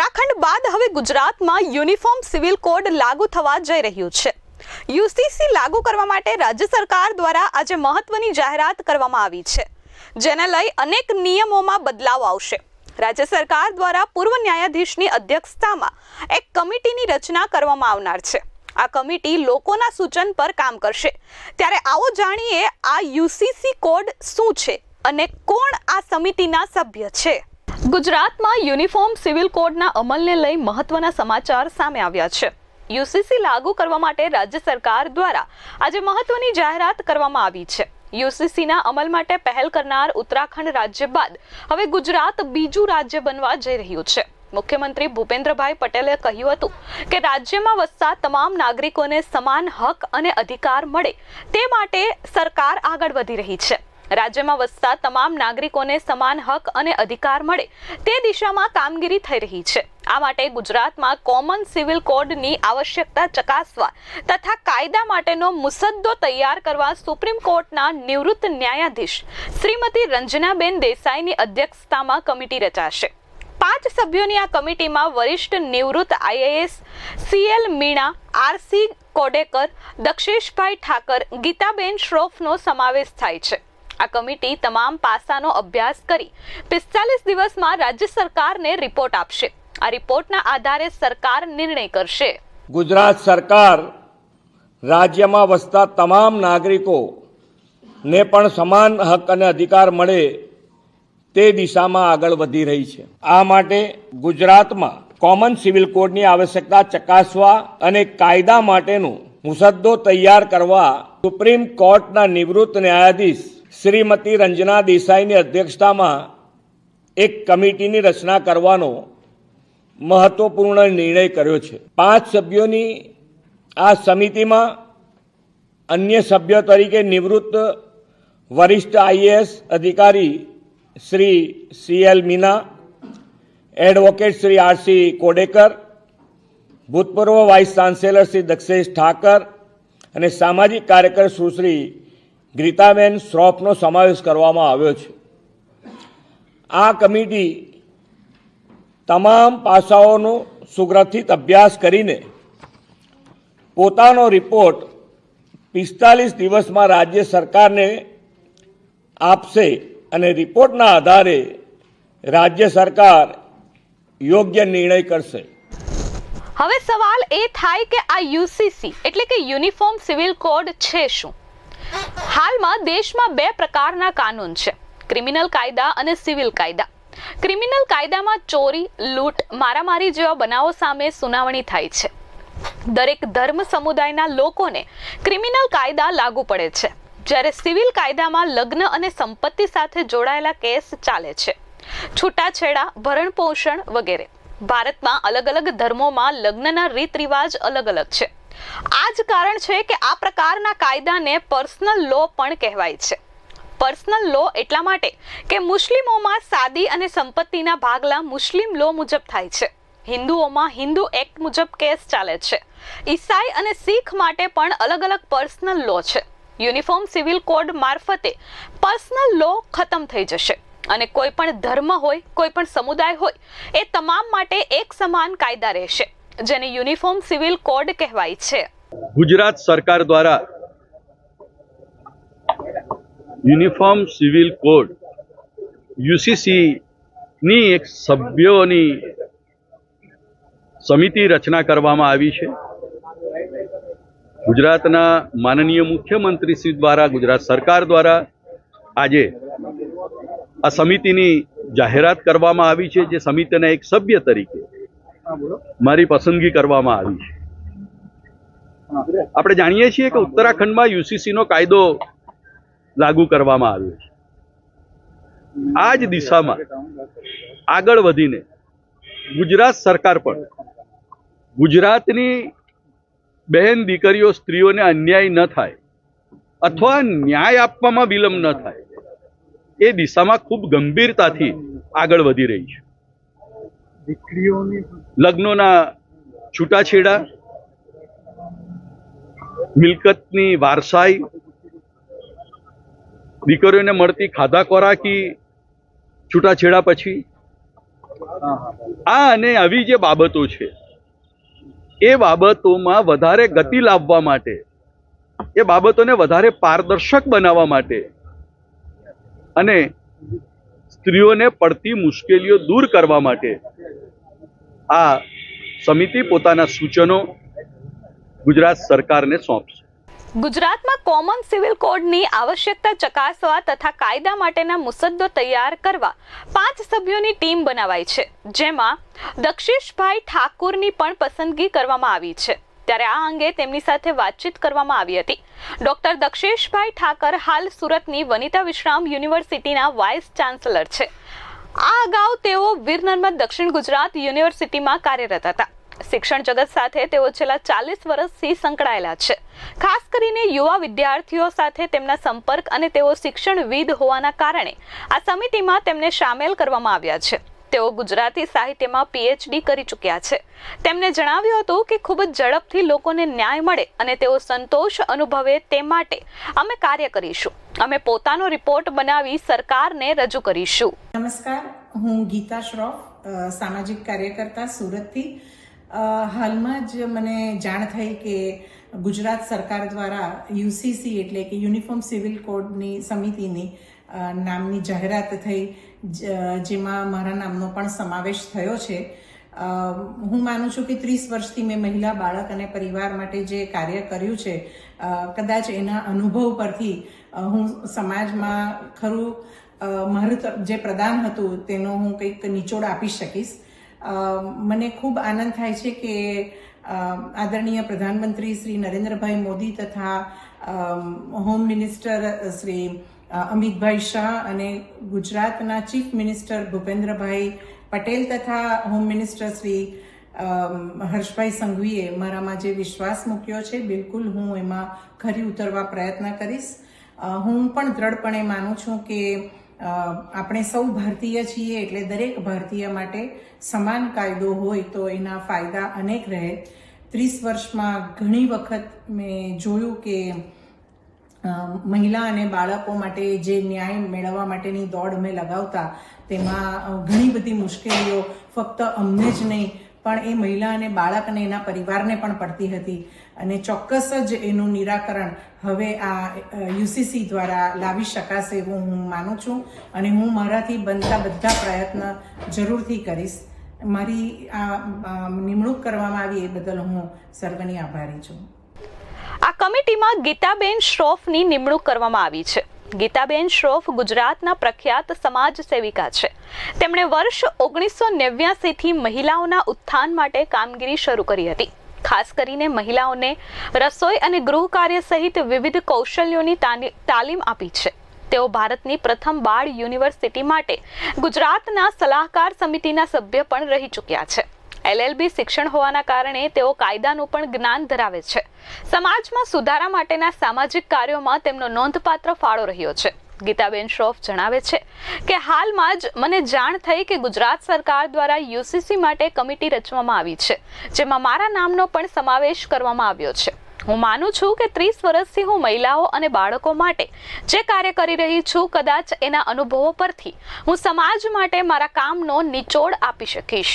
ઉત્તરાખંડ બાદ હવે ગુજરાતમાં યુનિફોર્મ સિવિલ કોડ લાગુ થવા જઈ રહ્યું છે. યુસીસી લાગુ કરવા માટે રાજ્ય સરકાર દ્વારા આજે મહત્વની જાહેરાત કરવામાં આવી છે, જેને લઈ અનેક નિયમોમાં બદલાવ આવશે. રાજ્ય સરકાર દ્વારા પૂર્વ ન્યાયાધીશની અધ્યક્ષતામાં એક કમિટીની રચના કરવામાં આવનાર છે. આ કમિટી લોકોના સૂચન પર કામ કરશે. ત્યારે આવો જાણીએ આ યુસીસી કોડ શું છે અને કોણ આ સમિતિના સભ્ય છે? ગુજરાતમાં યુનિફોર્મ સિવિલ કોડના અમલને લઈ મહત્વના સમાચાર સામે આવ્યા છે. યુસીસી લાગુ કરવા માટે રાજ્ય સરકાર દ્વારા આજે મહત્વની જાહેરાત કરવામાં આવી છે. યુસીસીના અમલ માટે પહેલ કરનાર ઉત્તરાખંડ રાજ્ય બાદ હવે ગુજરાત બીજું રાજ્ય બનવા જઈ રહ્યું છે. મુખ્યમંત્રી ભૂપેન્દ્રભાઈ પટેલે કહ્યું હતું કે રાજ્યમાં વસતા તમામ નાગરિકોને સમાન હક અને અધિકાર મળે તે માટે સરકાર આગળ વધી રહી છે. રાજ્યમાં વસતા તમામ નાગરિકોને સમાન હક અને અધિકાર મળે તે દિશામાં કામગીરી થઈ રહી છે. આ માટે ગુજરાતમાં કોમન સિવિલ કોડની આવશ્યકતા ચકાસવા તથા કાયદા માટેનો મુસદ્દો તૈયાર કરવા સુપ્રીમ કોર્ટના નિવૃત્ત ન્યાયાધીશ શ્રીમતી રંજનાબેન દેસાઈની અધ્યક્ષતામાં કમિટી રચાશે. પાંચ સભ્યોની આ કમિટીમાં વરિષ્ઠ નિવૃત્ત IAS CL Meena, RC Kodekar, Daksheshbhai Thakar, Gitaben શ્રોફનો સમાવેશ થાય છે. આ કમિટી તમામ પાસાનો અભ્યાસ કરી પિસ્તાલીસ દિવસમાં રાજ્ય સરકારને રિપોર્ટ આપશે. આ રિપોર્ટના આધારે સરકાર નિર્ણય કરશે. ગુજરાત સરકાર રાજ્યમાં વસતા તમામ નાગરિકોને પણ સમાન હક અને અધિકાર મળે તે દિશામાં આગળ વધી રહી છે. આ માટે ગુજરાતમાં કોમન સિવિલ કોડની આવશ્યકતા ચકાસવા અને કાયદા માટેનું મુસદ્દો તૈયાર કરવા સુપ્રીમ કોર્ટના નિવૃત્ત ન્યાયાધીશ શ્રીમતી રંજના દેસાઈની અધ્યક્ષતામાં એક કમિટીની રચના કરવાનો મહત્વપૂર્ણ નિર્ણય કર્યો છે. પાંચ સભ્યોની આ સમિતિમાં અન્ય સભ્ય તરીકે નિવૃત્ત વરિષ્ઠ આઈએએસ અધિકારી Shri C Meena, advocate Shri RC Kodekar, ભૂતપૂર્વ વાઇસ ચાન્સેલર શ્રી દક્ષેશ ઠાકર અને સામાજિક કાર્યકર સુશ્રી ગીતાબેન શ્રોફનો સમાવેશ કરવામાં આવ્યો છે. આ કમિટી તમામ પાસાઓનો સુગ્રથિત અભ્યાસ કરીને પોતાનો રિપોર્ટ પિસ્તાલીસ દિવસમાં રાજ્ય સરકારને આપશે અને રિપોર્ટના આધારે રાજ્ય સરકાર યોગ્ય નિર્ણય કરશે. હવે સવાલ એ થાય કે આ યુસીસી એટલે કે યુનિફોર્મ સિવિલ કોડ છે શું? હાલમાં દેશમાં બે પ્રકારના કાનૂન છે. ક્રિમિનલ કાયદા અને સિવિલ કાયદા. ક્રિમિનલ કાયદામાં ચોરી, લૂંટ, મારામારી જેવા બનાવો સામે સુનાવણી થાય છે. દરેક ધર્મ સમુદાયના લોકોને ક્રિમિનલ કાયદા લાગુ પડે છે. જ્યારે સિવિલ કાયદામાં લગ્ન અને સંપત્તિ સાથે જોડાયેલા કેસ ચાલે છે. છૂટાછેડા, ભરણપોષણ વગેરે. ભારતમાં અલગ અલગ ધર્મોમાં લગ્નના રીત રિવાજ અલગ અલગ છે. આ જ કારણ છે કે આ પ્રકારના કાયદાને પર્સનલ લો પણ કહેવાય છે. પર્સનલ લો એટલા માટે કે મુસ્લિમોમાં સાદી અને સંપત્તિના ભાગલા મુસ્લિમ લો મુજબ થાય છે. હિન્દુઓમાં હિન્દુ એક્ટ મુજબ કેસ ચાલે છે. ઈસાઈ અને શીખ માટે પણ અલગ અલગ પર્સનલ લો છે. યુનિફોર્મ સિવિલ કોડ મારફતે પર્સનલ લો ખતમ થઈ જશે. અને કોઈ પણ ધર્મ હોય, કોઈ પણ સમુદાય હોય, એ તમામ માટે એક સમાન કાયદા રહેશે. જેને યુનિફોર્મ સિવિલ કોડ કહેવાય છે. ગુજરાત સરકાર દ્વારા યુનિફોર્મ સિવિલ કોડ યુસીસીની એક સભ્યોની સમિતિ રચના કરવામાં આવી છે. ગુજરાતના માનનીય મુખ્યમંત્રી શ્રી દ્વારા, ગુજરાત સરકાર દ્વારા આજે આ સમિતિની જાહેરાત કરવામાં આવી છે, જે સમિતિના એક સભ્ય તરીકે મારી પસંદગી કરવામાં આવી છે. આપણે જાણીએ છીએ કે ઉત્તરાખંડમાં યુસીસી નો કાયદો લાગુ કરવામાં આવ્યો છે. આ જ દિશામાં આગળ વધીને ગુજરાત સરકાર પણ ગુજરાતની બહેન દીકરીઓ સ્ત્રીઓને અન્યાય ન થાય અથવા ન્યાય આપવામાં વિલંબ ન થાય એ દિશામાં ખૂબ ગંભીરતાથી આગળ વધી રહી છે. લગ્નોના છૂટાછેડા, મિલકતની વારસાઈ, દીકરીઓને મળતી ખાધા ખોરાકી, છૂટાછેડા પછી આ અને આવી જે બાબતો છે, એ બાબતોમાં વધારે ગતિ લાવવા માટે, એ બાબતોને વધારે પારદર્શક બનાવવા માટે અને સ્ત્રીઓને પડતી મુશ્કેલીઓ દૂર કરવા માટે આ સમિતિ પોતાના સૂચનો ગુજરાત સરકારને સોંપશે. ગુજરાતમાં કોમન સિવિલ કોડની આવશ્યકતા ચકાસવા તથા કાયદા માટેના મુસદ્દો તૈયાર કરવા પાંચ સભ્યોની ટીમ બનાવાઈ છે. જેમાં દક્ષેશભાઈ ઠાકુરની પણ પસંદગી કરવામાં આવી છે. ત્યારે આ અંગે તેમની સાથે વાતચીત કરવામાં આવી હતી. ડોક્ટર દક્ષેશભાઈ ઠાકર હાલ સુરતની વનિતા વિશ્રામ યુનિવર્સિટીના વાઇસ ચાન્સલર છે. આ અગાઉ તેઓ વીર દક્ષિણ ગુજરાત યુનિવર્સિટીમાં કાર્યરત હતા. શિક્ષણ જગત સાથે તેઓ છેલ્લા ચાલીસ વર્ષથી સંકળાયેલા છે. ખાસ કરીને યુવા વિદ્યાર્થીઓ સાથે તેમના સંપર્ક અને તેઓ શિક્ષણવિદ હોવાના કારણે આ સમિતિમાં તેમને સામેલ કરવામાં આવ્યા છે. તેઓ ગુજરાતી સાહિત્યમાં પીએચડી કરી ચૂક્યા છે. તેમણે જણાવ્યું હતું કે ખૂબ જ ઝડપથી લોકોને ન્યાય મળે અને તેઓ સંતોષ અનુભવે તે માટે અમે કાર્ય કરીશું. અમે પોતાનો રિપોર્ટ બનાવી સરકારને રજૂ કરીશું. નમસ્કાર, હું ગીતા શ્રોફ સામાજિક કાર્યકર્તા સુરતથી. હાલમાં જ મને જાણ થઈ કે ગુજરાત સરકાર દ્વારા યુસીસી એટલે કે યુનિફોર્મ સિવિલ કોડની સમિતિની નામની જાહેરાત થઈ જેમાં મારા નામનો પણ સમાવેશ થયો છે. હું માનું છું કે ત્રીસ વર્ષથી મેં મહિલા, બાળક અને પરિવાર માટે જે કાર્ય કર્યું છે કદાચ એના અનુભવ પરથી હું સમાજમાં ખરું મારું જે પ્રદાન હતું તેનો હું કંઈક નિચોડ આપી શકીશ. મને ખૂબ આનંદ થાય છે કે આદરણીય પ્રધાનમંત્રી શ્રી નરેન્દ્રભાઈ મોદી તથા હોમ મિનિસ્ટર શ્રી અમિતભાઈ શાહ અને ગુજરાતના ચીફ મિનિસ્ટર ભૂપેન્દ્રભાઈ પટેલ તથા હોમ મિનિસ્ટર શ્રી હર્ષભાઈ સંઘવીએ મારામાં જે વિશ્વાસ મૂક્યો છે, બિલકુલ હું એમાં ખરી ઉતરવા પ્રયત્ન કરીશ. હું પણ દ્રઢપણે માનું છું કે આપણે સૌ ભારતીય છીએ એટલે દરેક ભારતીય માટે સમાન કાયદો હોય તો એના ફાયદા અનેક રહે. ત્રીસ વર્ષમાં ઘણી વખત મેં જોયું કે મહિલા અને બાળકો માટે જે ન્યાય મેળવવા માટેની દોડ અમે લગાવતા, તેમાં ઘણી બધી મુશ્કેલીઓ ફક્ત અમને જ નહીં, પણ એ મહિલા અને બાળક અને એના પરિવારને પણ પડતી હતી. અને ચોક્કસ જ એનું નિરાકરણ હવે આ યુસીસી દ્વારા લાવી શકાશે એવું હું માનું છું. અને હું મારાથી બનતા બધા પ્રયત્ન જરૂરથી કરીશ. મારી આ નિમણૂક કરવામાં આવી એ બદલ હું સર્વની આભારી છું. આ કમિટીમાં ગીતાબેન શ્રોફની નિમણૂક કરવામાં આવી છે. ગીતાબેન શ્રોફ ગુજરાતના પ્રખ્યાત સમાજ સેવિકા છે. તેમણે વર્ષ ઓગણીસો નેવ્યાસીથી મહિલાઓના ઉત્થાન માટે કામગીરી શરૂ કરી હતી. ખાસ કરીને મહિલાઓને રસોઈ અને ગૃહ કાર્ય સહિત વિવિધ કૌશલ્યોની તાલીમ આપી છે. તેઓ ભારતની પ્રથમ બાળ યુનિવર્સિટી માટે ગુજરાતના સલાહકાર સમિતિના સભ્ય પણ રહી ચૂક્યા છે. એલએલબી શિક્ષણ હોવાના કારણે તેઓ કાયદાનું પણ જ્ઞાન ધરાવે છે. સમાજમાં સુધારા માટેના સામાજિક કાર્યોમાં તેમનો નોંધપાત્ર ફાળો રહ્યો છે. ગીતાબેન શ્રોફ જણાવે છે કે હાલમાં જ મને જાણ થઈ કે ગુજરાત સરકાર દ્વારા યુસીસી માટે કમિટી રચવામાં આવી છે, જેમાં મારા નામનો પણ સમાવેશ કરવામાં આવ્યો છે. હું માનું છું કે ત્રીસ વર્ષથી હું મહિલાઓ અને બાળકો માટે જે કાર્ય કરી રહી છું, કદાચ એના અનુભવો પરથી હું સમાજ માટે મારા કામનો નિચોડ આપી શકીશ.